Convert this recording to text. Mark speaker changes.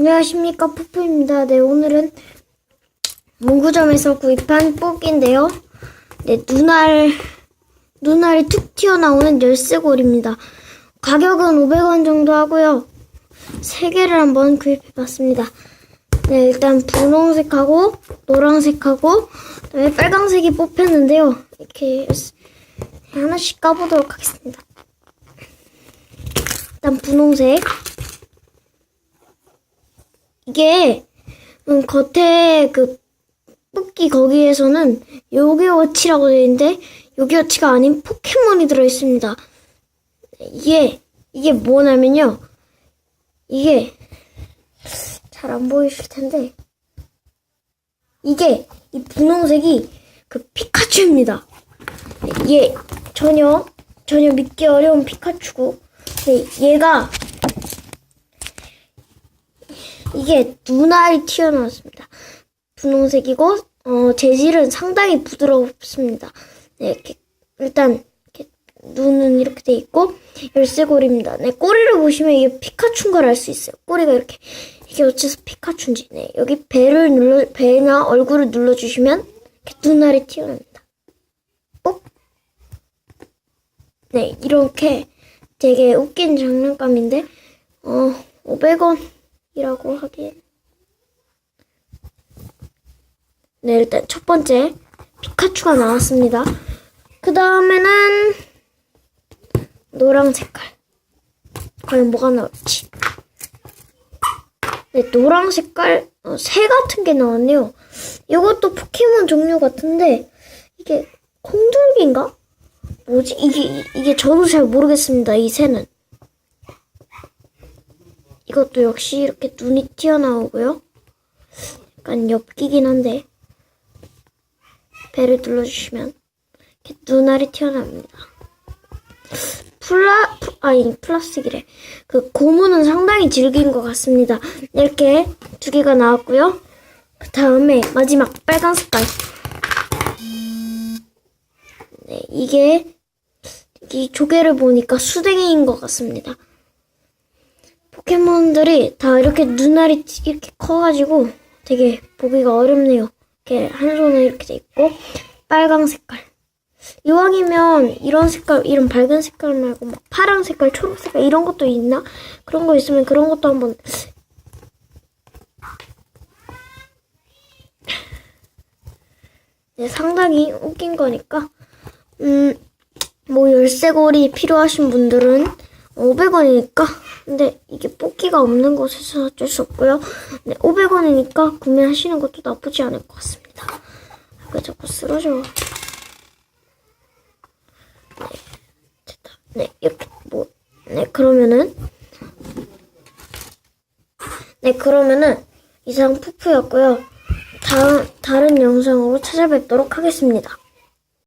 Speaker 1: 안녕하십니까 푸푸입니다. 네 오늘은 문구점에서 구입한 뽑기인데요. 네 눈알 눈알이 툭 튀어나오는 열쇠고리입니다. 가격은 500원 정도 하고요. 세 개를 한번 구입해봤습니다. 네 일단 분홍색하고 노란색하고 그다음에 빨강색이 뽑혔는데요. 이렇게 하나씩 까보도록 하겠습니다. 일단 분홍색 이게 음, 겉에 그 뽑기 거기에서는 요기워치라고 되어 있는데 요기워치가 아닌 포켓몬이 들어 있습니다. 이게 이게 뭐냐면요. 이게 잘 안 보이실 텐데 이게 이 분홍색이 그 피카츄입니다. 얘 전혀 전혀 믿기 어려운 피카츄고 네, 얘가 이게 눈알이 튀어나왔습니다. 분홍색이고 어, 재질은 상당히 부드럽습니다. 네, 이렇게 일단 이렇게 눈은 이렇게 돼 있고 열쇠고리입니다. 네, 꼬리를 보시면 이게 피카츄인 걸 알 수 있어요. 꼬리가 이렇게 이게 어째서 피카츄인지. 네, 여기 배를 눌러 배나 얼굴을 눌러주시면 이렇게 눈알이 튀어나옵니다. 꼭. 네, 이렇게 되게 웃긴 장난감인데 어 500원 이라고 하기엔 네, 일단 첫 번째 피카츄가 나왔습니다. 그 다음에는 노랑 색깔. 과연 뭐가 나올지. 네, 노랑 색깔 어, 새 같은 게 나왔네요. 이것도 포켓몬 종류 같은데 이게 콩둘기인가? 뭐지? 이게 이게 저도 잘 모르겠습니다. 이 새는. 이것도 역시 이렇게 눈이 튀어나오고요. 약간 엽기긴 한데 배를 눌러주시면 이렇게 눈알이 튀어나옵니다. 플라 프- 아니 플라스틱이래. 그 고무는 상당히 질긴 것 같습니다. 이렇게 두 개가 나왔고요. 그 다음에 마지막 빨간 색깔. 네, 이게 이 조개를 보니까 수댕이인 것 같습니다. 포켓몬들이 다 이렇게 눈알이 이렇게 커가지고 되게 보기가 어렵네요. 이렇게 한 손에 이렇게 돼 있고 빨강 색깔. 이왕이면 이런 색깔, 이런 밝은 색깔 말고 막 파란 색깔, 초록 색깔 이런 것도 있나? 그런 거 있으면 그런 것도 한번 네, 상당히 웃긴 거니까 음, 뭐 열쇠고리 필요하신 분들은 500원이니까 근데 이게 뽑기가 없는 곳에서 어쩔 수 없고요. 네, 500원이니까 구매하시는 것도 나쁘지 않을 것 같습니다. 왜 자꾸 쓰러져? 네, 됐다. 네, 이렇게 뭐, 네 그러면은 네 그러면은 이상 푸푸였고요. 다음 다른 영상으로 찾아뵙도록 하겠습니다.